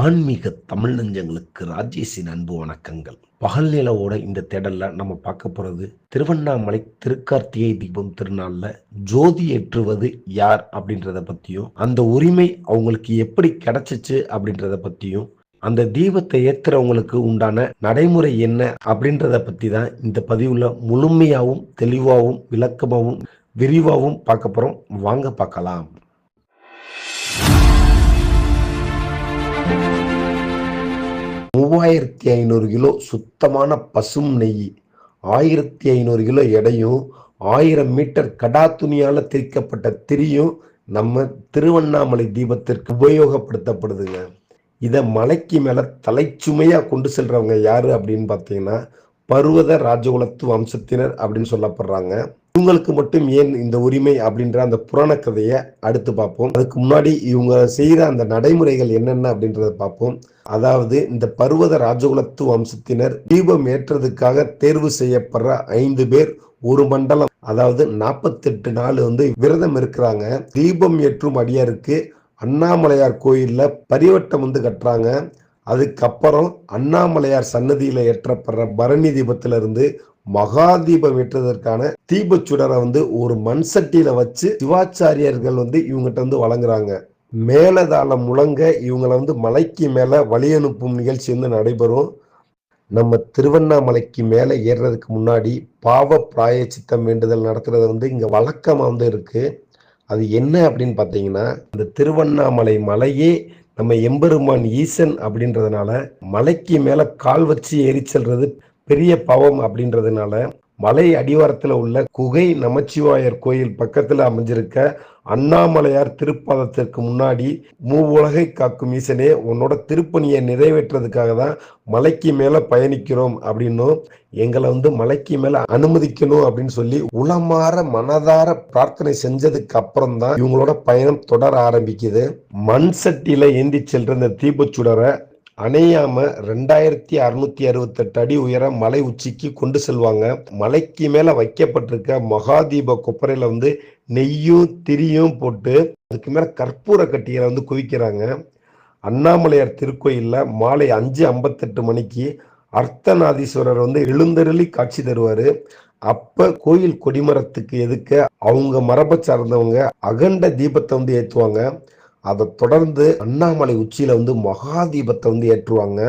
ஆன்மீக தமிழ் நெஞ்சங்களுக்கு ராஜேஷின் அன்பு வணக்கங்கள். பகல் நிலவோட இந்த தேடல்ல நம்ம பார்க்க போறது திருவண்ணாமலை திருக்கார்த்திகை தீபம் திருநாள்ல ஜோதி ஏற்றுவது யார் அப்படின்றத பத்தியும் அந்த உரிமை அவங்களுக்கு எப்படி கிடைச்சிச்சு அப்படின்றத பத்தியும் அந்த தீபத்தை ஏத்துறவங்களுக்கு உண்டான நடைமுறை என்ன அப்படின்றத பத்தி தான் இந்த பதிவுல முழுமையாவும் தெளிவாகவும் விளக்கமாகவும் விரிவாகவும் பார்க்க போறோம். வாங்க பார்க்கலாம். மூவாயிரத்தி ஐநூறு கிலோ சுத்தமான பசும் நெய் ஆயிரத்தி ஐநூறு கிலோ எடையும் ஆயிரம் மீட்டர் கடா துணியால் திரிக்கப்பட்ட திரியும் நம்ம திருவண்ணாமலை தீபத்திற்கு உபயோகப்படுத்தப்படுதுங்க. இதை மலைக்கு மேலே தலைச்சுமையாக கொண்டு செல்றவங்க யாரு அப்படின்னு பார்த்தீங்கன்னா பர்வத ராஜகுலத்து வம்சத்தினர் அப்படின்னு சொல்லப்படுறாங்க. இவங்களுக்கு மட்டும் ஏன் இந்த உரிமை அப்படின்ற அந்த புராண கதையை அடுத்து பார்ப்போம். அதுக்கு முன்னாடி இவங்க செய்யற அந்த நடைமுறைகள் என்னென்ன அப்படின்றத பார்ப்போம். அதாவது இந்த பர்வத ராஜகுலத்து வம்சத்தினர் தீபம் ஏற்றதுக்காக தேர்வு செய்யப்படுற ஐந்து பேர் ஒரு மண்டலம் அதாவது நாற்பத்தெட்டு நாள் வந்து விரதம் இருக்கிறாங்க. தீபம் ஏற்றும் அடியாருக்கு அண்ணாமலையார் கோயிலில் பரிவட்டம் வந்து கட்டுறாங்க. அதுக்கப்புறம் அண்ணாமலையார் சன்னதியில் ஏற்றப்படுற பரணி தீபத்திலிருந்து இருந்து மகா தீபம் வந்து ஒரு மண் சட்டியில வச்சு சிவாச்சாரியர்கள் வந்து இவங்ககிட்ட வந்து வழங்குறாங்க. மேலதாளம் முழங்க இவங்களை வந்து மலைக்கு மேல வழி அனுப்பும் நிகழ்ச்சி வந்து நடைபெறும். நம்ம திருவண்ணாமலைக்கு மேலே ஏறுறதுக்கு முன்னாடி பாவ பிராய சித்தம் வேண்டுதல் நடத்துறது வந்து இங்க வழக்கமா வந்து இருக்கு. அது என்ன அப்படின்னு பார்த்தீங்கன்னா இந்த திருவண்ணாமலை மலையே நம்ம எம்பெருமான் ஈசன் அப்படின்றதுனால மலைக்கு மேல கால் வச்சு ஏறி செல்றது பெரிய பாவம் அப்படின்றதுனால மலை அடிவாரத்தில் உள்ள குகை நமச்சிவாயர் கோயில் பக்கத்தில் அமைஞ்சிருக்க அண்ணாமலையார் திருப்பாதத்திற்கு முன்னாடி மூவுலகை காக்கும் ஈசனே உன்னோட திருப்பணியை நிறைவேற்றுறதுக்காக தான் மலைக்கு மேலே பயணிக்கிறோம் அப்படின்னும் எங்களை வந்து மலைக்கு மேலே அனுமதிக்கணும் அப்படின்னு சொல்லி உளமாற மனதார பிரார்த்தனை செஞ்சதுக்கு அப்புறம் தான் இவங்களோட பயணம் தொடர ஆரம்பிக்குது. மண் சட்டியில் ஏந்தி செல்ற இந்த தீபச்சுடரை அணையாம ரெண்டாயிரத்தி அறுநூத்தி அறுபத்தெட்டு அடி உயர மலை உச்சிக்கு கொண்டு செல்வாங்க. மலைக்கு மேல வைக்கப்பட்டிருக்க மகாதீப கொப்பரையில வந்து நெய்யும் திரியும் போட்டு அதுக்கு மேல கற்பூர கட்டிகளை வந்து குவிக்கிறாங்க. அண்ணாமலையார் திருக்கோயிலில் மாலை அஞ்சு ஐம்பத்தெட்டு மணிக்கு அர்த்தநாதீஸ்வரர் வந்து எழுந்தருளி காட்சி தருவார். அப்போ கோயில் கொடிமரத்துக்கு எதுக்க அவங்க மரபை சார்ந்தவங்க அகண்ட தீபத்தை வந்து ஏற்றுவாங்க அதை தொடர்ந்து அண்ணாமலை உச்சியில் வந்து மகா தீபத்தை வந்து ஏற்றுவாங்க.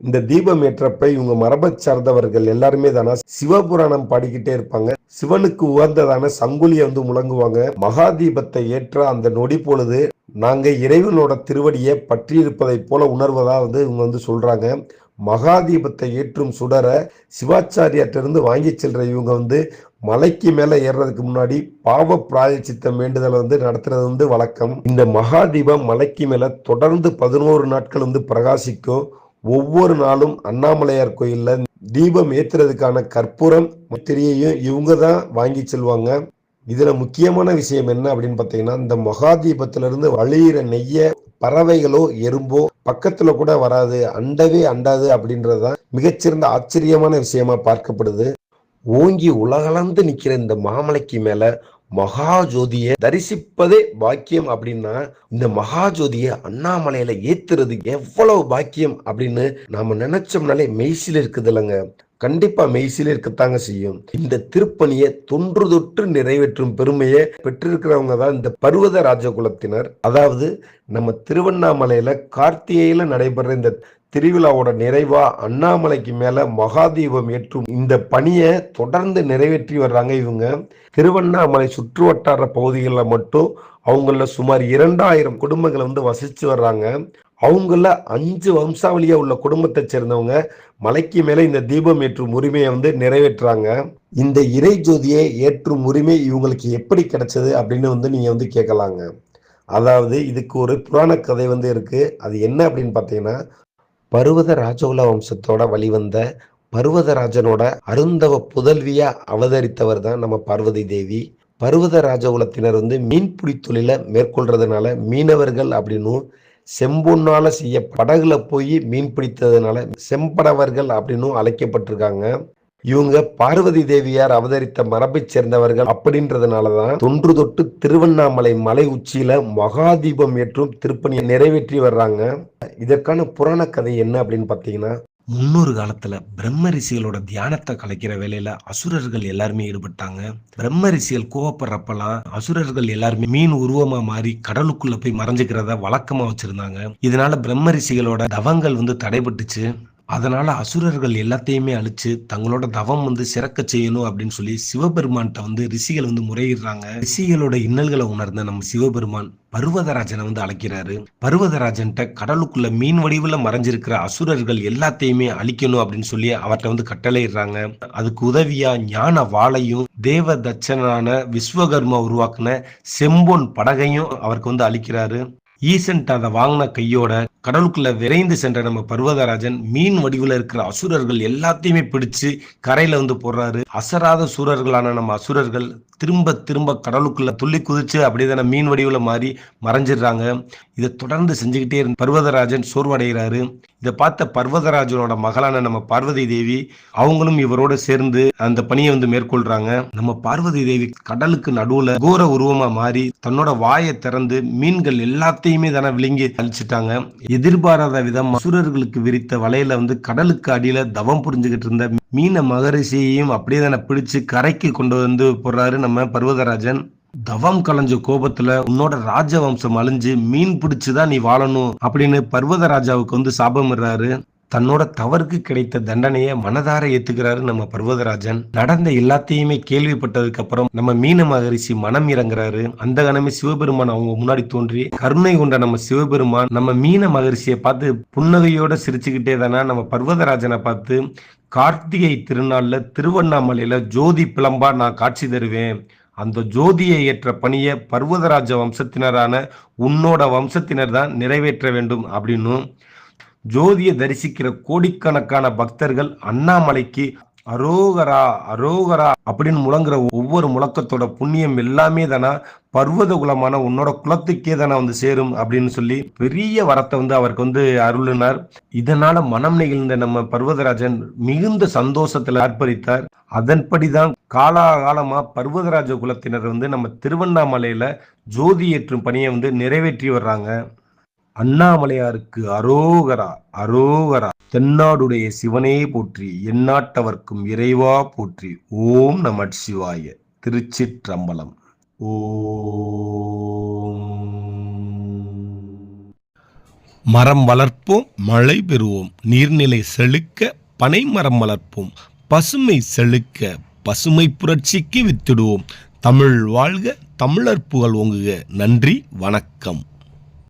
இந்த தீபம் ஏற்றப்ப இவங்க மரபை சார்ந்தவர்கள் எல்லாருமே தானா சிவபுராணம் பாடிக்கிட்டே இருப்பாங்க. சிவனுக்கு உகந்ததான சங்குலியை வந்து முழங்குவாங்க. மகா தீபத்தை ஏற்ற அந்த நொடி பொழுது நாங்கள் இறைவனோட திருவடியை பற்றியிருப்பதை போல உணர்வதா வந்து இவங்க வந்து சொல்றாங்க. மகாதீபத்தை ஏற்றும் சுடர சிவாச்சாரியாட்டிருந்து வாங்கி செல்ற இவங்க வந்து மலைக்கு மேலே ஏறுறதுக்கு முன்னாடி பாவ பிராயச்சித்தம் வேண்டுதலை வந்து நடத்துறது வந்து வழக்கம். இந்த மகாதீபம் மலைக்கு மேலே தொடர்ந்து பதினோரு நாட்கள் வந்து பிரகாசிக்கும். ஒவ்வொரு நாளும் அண்ணாமலையார் கோயிலில் தீபம் ஏத்துறதுக்கான கற்பூரம் திரியையும் இவங்க தான் வாங்கி செல்வாங்க. இதுல முக்கியமான விஷயம் என்ன அப்படின்னு பாத்தீங்கன்னா இந்த மகாதீபத்துல இருந்து வழியிற நெய்ய பறவைகளோ எறும்போ பக்கத்துல கூட வராது அண்டவே அண்டாது அப்படின்றதுதான் மிகச்சிறந்த ஆச்சரியமான விஷயமா பார்க்கப்படுது. ஓங்கி உலகளந்து நிக்கிற இந்த மாமலைக்கு மேல மகா ஜோதியை தரிசிப்பதே பாக்கியம் அப்படின்னா இந்த மகா ஜோதியை அண்ணாமலையில ஏத்துறது எவ்வளவு பாக்கியம் அப்படின்னு நாம நினைச்சோம்னாலே மெய்சில் இருக்குது இல்லைங்க கண்டிப்பா மெய்சில இருக்கத்தாங்க செய்யும். இந்த திருப்பணியை தொன்று தொற்று நிறைவேற்றும் பெருமையை பெற்றிருக்கிறவங்க தான் இந்த பர்வத ராஜகுலத்தினர். அதாவது நம்ம திருவண்ணாமலையில கார்த்திகையில நடைபெற இந்த திருவிழாவோட நிறைவா அண்ணாமலைக்கு மேல மகாதீபம் ஏற்றும் இந்த பணியை தொடர்ந்து நிறைவேற்றி வர்றாங்க இவங்க. திருவண்ணாமலை சுற்று வட்டார பகுதிகளில் மட்டும் அவங்கள சுமார் இரண்டாயிரம் குடும்பங்களை வந்து வசிச்சு வர்றாங்க. அவங்கள அஞ்சு வம்சாவளியா உள்ள குடும்பத்தை சேர்ந்தவங்க மலைக்கு மேல இந்த தீபம் ஏற்றும் உரிமையை வந்து நிறைவேற்றுறாங்க. இந்த இறை ஜோதியை ஏற்றும் உரிமை இவங்களுக்கு எப்படி கிடைச்சது அப்படின்னு வந்து நீங்க வந்து கேட்கலாங்க. அதாவது இதுக்கு ஒரு புராண கதை வந்து இருக்கு. அது என்ன அப்படின்னு பார்த்தீங்கன்னா பருவத ராஜகுல வம்சத்தோட வழிவந்த பருவதராஜனோட அருந்தவ புதல்வியா அவதரித்தவர் தான் நம்ம பார்வதி தேவி. பருவத ராஜகுலத்தினர் வந்து மீன்பிடி தொழிலை மேற்கொள்றதுனால மீனவர்கள் அப்படின்னும் செம்பொன்னால செய்ய படகுல போய் மீன் பிடித்ததுனால செம்படவர்கள் அப்படின்னும் அழைக்கப்பட்டிருக்காங்க. இவங்க பார்வதி தேவியார் அவதரித்த மரபைச் சேர்ந்தவர்கள் அப்படின்றதுனாலதான் தொன்று தொட்டு திருவண்ணாமலை மலை உச்சியில மகாதீபம் ஏற்றும் திருப்பணியை நிறைவேற்றி வர்றாங்க. இதற்கான புராண கதை என்ன அப்படின்னு பாத்தீங்கன்னா முன்னொரு காலத்துல பிரம்ம ரிஷிகளோட தியானத்தை கலைக்கிற வேலையில அசுரர்கள் எல்லாருமே ஈடுபட்டாங்க. பிரம்ம ரிஷிகள் கோவப்படுறப்பெல்லாம் அசுரர்கள் எல்லாருமே மீன் உருவமா மாறி கடலுக்குள்ள போய் மறைஞ்சுக்கிறத வழக்கமா வச்சிருந்தாங்க. இதனால பிரம்ம ரிஷிகளோட தவங்கள் வந்து தடைபட்டுச்சு. அதனால அசுரர்கள் எல்லாத்தையுமே அழிச்சு தங்களோட தவம் வந்து சிறக்க செய்யணும் அப்படின்னு சொல்லி சிவபெருமான்கிட்ட வந்து ரிஷிகள் வந்து முறையிடுறாங்க. ரிஷிகளோட இன்னல்களை உணர்ந்த நம்ம சிவபெருமான் பர்வதராஜனை வந்து அழைக்கிறாரு. பர்வதராஜன்ட்ட கடலுக்குள்ள மீன் வடிவுல மறைஞ்சிருக்கிற அசுரர்கள் எல்லாத்தையுமே அழிக்கணும் அப்படின்னு சொல்லி அவர்கிட்ட வந்து கட்டளையிடுறாங்க. அதுக்கு உதவியா ஞான வாளையும் தேவ தட்சனான விஸ்வகர்மா உருவாக்குன செம்பொன் படகையும் அவருக்கு வந்து அழிக்கிறாரு ஈசன்ட் அதை வாங்கின கையோட கடலுக்குள்ள விரைந்து சென்ற நம்ம பர்வதராஜன் மீன் வடிவில் இருக்கிற அசுரர்கள் எல்லாத்தையுமே பிடிச்சு கரையில வந்து போடுறாரு. அசராத சூரர்களான நம்ம அசுரர்கள் திரும்ப திரும்ப கடலுக்குள்ள துள்ளி குதிச்சு அப்படியே தானே மீன் வடிவுல மாறி மறைஞ்சிடுறாங்க. இதை தொடர்ந்து செஞ்சுக்கிட்டே இருந்த பர்வதராஜன் சோர்வடைகிறாரு. இதை பார்த்த பர்வதராஜனோட மகளான நம்ம பார்வதி தேவி அவங்களும் இவரோட சேர்ந்து அந்த பணியை வந்து மேற்கொள்றாங்க. நம்ம பார்வதி தேவி கடலுக்கு நடுவுல கோர உருவமா மாறி தன்னோட வாயை திறந்து மீன்கள் எல்லாத்தையுமே தானே விழுங்கி அழிச்சிட்டாங்க. எதிர்பாராத விதம் அசுரர்களுக்கு விரித்த வலையில வந்து கடலுக்கு அடியில தவம் புரிஞ்சுக்கிட்டு இருந்த மீன மகரிஷியையும் அப்படியே தானே பிடிச்சு கரைக்கு கொண்டு வந்து போடுறாரு நம்ம பர்வதராஜன். தவம் கலைஞ்ச கோபத்துல உன்னோட ராஜவம்சம் அழிஞ்சு மீன் பிடிச்சுதான் நீ வாழணும் அப்படின்னு பர்வதராஜாவுக்கு வந்து சாபமிடுறாரு. தன்னோட தவறுக்கு கிடைத்த தண்டனையை மனதார ஏத்துக்கிறாரு நம்ம பர்வதராஜன். நடந்த எல்லாத்தையுமே கேள்விப்பட்டதுக்கு அப்புறம் நம்ம மீன மகரிஷி மனம் இறங்குறாரு. அந்த கணமே சிவபெருமான் அவங்க முன்னாடி தோன்றி கருணை கொண்ட நம்ம சிவபெருமான் நம்ம மீன மகரிஷியை பார்த்து புன்னகையோட சிரிச்சுக்கிட்டே தானே நம்ம பர்வதராஜனை பார்த்து கார்த்திகை திருநாள்ல திருவண்ணாமலையில ஜோதி பிளம்பா நான் காட்சி தருவேன். அந்த ஜோதியை ஏற்ற பணியை பர்வதராஜ வம்சத்தினரான உன்னோட வம்சத்தினர் தான் நிறைவேற்ற வேண்டும் அப்படின்னும் ஜோதியை தரிசிக்கிற கோடிக்கணக்கான பக்தர்கள் அண்ணாமலைக்கு அரோகரா அரோகரா அப்படின்னு முழங்குற ஒவ்வொரு முழக்கத்தோட புண்ணியம் எல்லாமே தானா பர்வத குலமான உன்னோட குலத்துக்கே தானே வந்து சேரும் அப்படின்னு சொல்லி பெரிய வரத்தை வந்து அவருக்கு வந்து அருளினார். இதனால மனம் நெகிழ்ந்த நம்ம பர்வதராஜன் மிகுந்த சந்தோஷத்துல அர்ப்பணித்தார். அதன்படிதான் காலாகாலமா பர்வதராஜ குலத்தினர் வந்து நம்ம திருவண்ணாமலையில ஜோதி ஏற்றும் பணியை வந்து நிறைவேற்றி வர்றாங்க. அண்ணாமலையாருக்கு அரோகரா அரோகரா. தென்னாடுடைய சிவனே போற்றி எந்நாட்டவர்க்கும் இறைவா போற்றி. ஓம் நம சிவாய திருச்சிற்றம்பலம். ஓம். மரம் வளர்ப்போம் மழை பெறுவோம். நீர்நிலை செழுக்க பனை மரம் வளர்ப்போம். பசுமை செழுக்க பசுமை புரட்சிக்கு வித்திடுவோம். தமிழ் வாழ்க தமிழர் புகழ் ஓங்குக. நன்றி வணக்கம்.